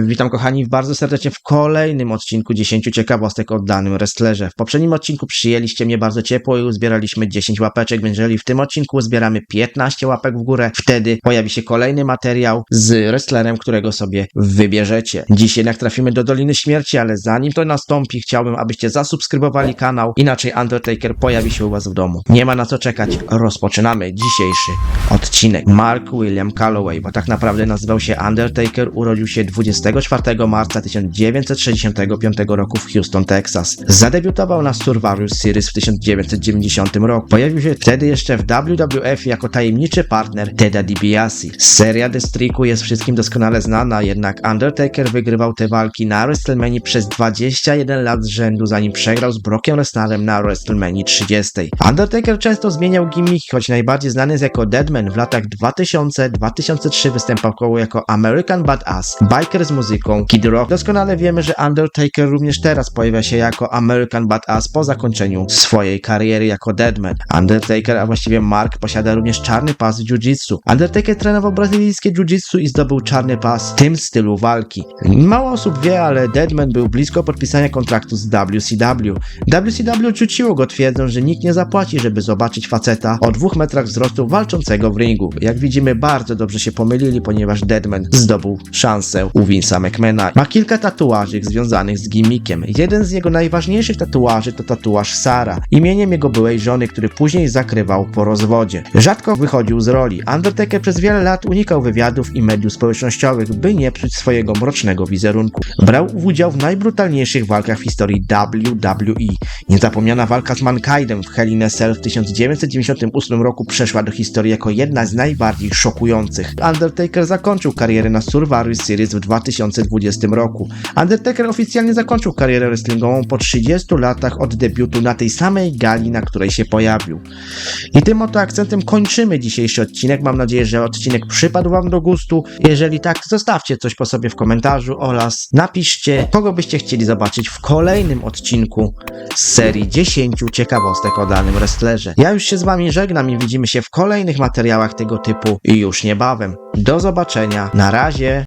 Witam kochani bardzo serdecznie w kolejnym odcinku 10 ciekawostek o danym wrestlerze. W poprzednim odcinku przyjęliście mnie bardzo ciepło i uzbieraliśmy 10 łapeczek, więc jeżeli w tym odcinku uzbieramy 15 łapek w górę, wtedy pojawi się kolejny materiał z wrestlerem, którego sobie wybierzecie. Dziś jednak trafimy do Doliny Śmierci, ale zanim to nastąpi, chciałbym, abyście zasubskrybowali kanał, inaczej Undertaker pojawi się u was w domu. Nie ma na co czekać, rozpoczynamy dzisiejszy odcinek. Mark William Calloway, bo tak naprawdę nazywał się Undertaker, urodził się 24 marca 1965 roku w Houston, Texas. Zadebiutował na Survivor Series w 1990 roku. Pojawił się wtedy jeszcze w WWF jako tajemniczy partner Teda DiBiase. Seria Streaku jest wszystkim doskonale znana, jednak Undertaker wygrywał te walki na WrestleMania przez 21 lat z rzędu, zanim przegrał z Brockiem Lesnarem na WrestleMania 30. Undertaker często zmieniał gimmiki, choć najbardziej znany jest jako Deadman w latach 2000-2003 występował jako American Badass, biker z muzyką, Kid Rock. Doskonale wiemy, że Undertaker również teraz pojawia się jako American Badass po zakończeniu swojej kariery jako Deadman. Undertaker, a właściwie Mark, posiada również czarny pas w jiu-jitsu. Undertaker trenował brazylijskie jiu-jitsu i zdobył czarny pas w tym stylu walki. Mało osób wie, ale Deadman był blisko podpisania kontraktu z WCW. WCW rzuciło go twierdzą, że nikt nie zapłaci, żeby zobaczyć faceta o dwóch metrach wzrostu walczącego w ringu. Jak widzimy, bardzo dobrze się pomylili, ponieważ Deadman zdobył szansę u Vince'a McMahona. Ma kilka tatuaży związanych z gimmickiem. Jeden z jego najważniejszych tatuaży to tatuaż Sara, imieniem jego byłej żony, który później zakrywał po rozwodzie. Rzadko wychodził z roli. Undertaker przez wiele lat unikał wywiadów i mediów społecznościowych, by nie psuć swojego mrocznego wizerunku. Brał udział w najbrutalniejszych walkach w historii WWE. Niezapomniana walka z Mankindem w Hell in a Cell w 1998 roku przeszła do historii jako jedna z najbardziej szokujących. Undertaker zakończył karierę na Survivor Series w 2020 roku. Undertaker oficjalnie zakończył karierę wrestlingową po 30 latach od debiutu na tej samej gali, na której się pojawił. I tym oto akcentem kończymy dzisiejszy odcinek. Mam nadzieję, że odcinek przypadł Wam do gustu. Jeżeli tak, zostawcie coś po sobie w komentarzu oraz napiszcie, kogo byście chcieli zobaczyć w kolejnym odcinku z serii 10 ciekawostek o danym wrestlerze. Ja już się z Wami żegnam i widzimy się w kolejnych materiałach tego typu już niebawem. Do zobaczenia. Na razie.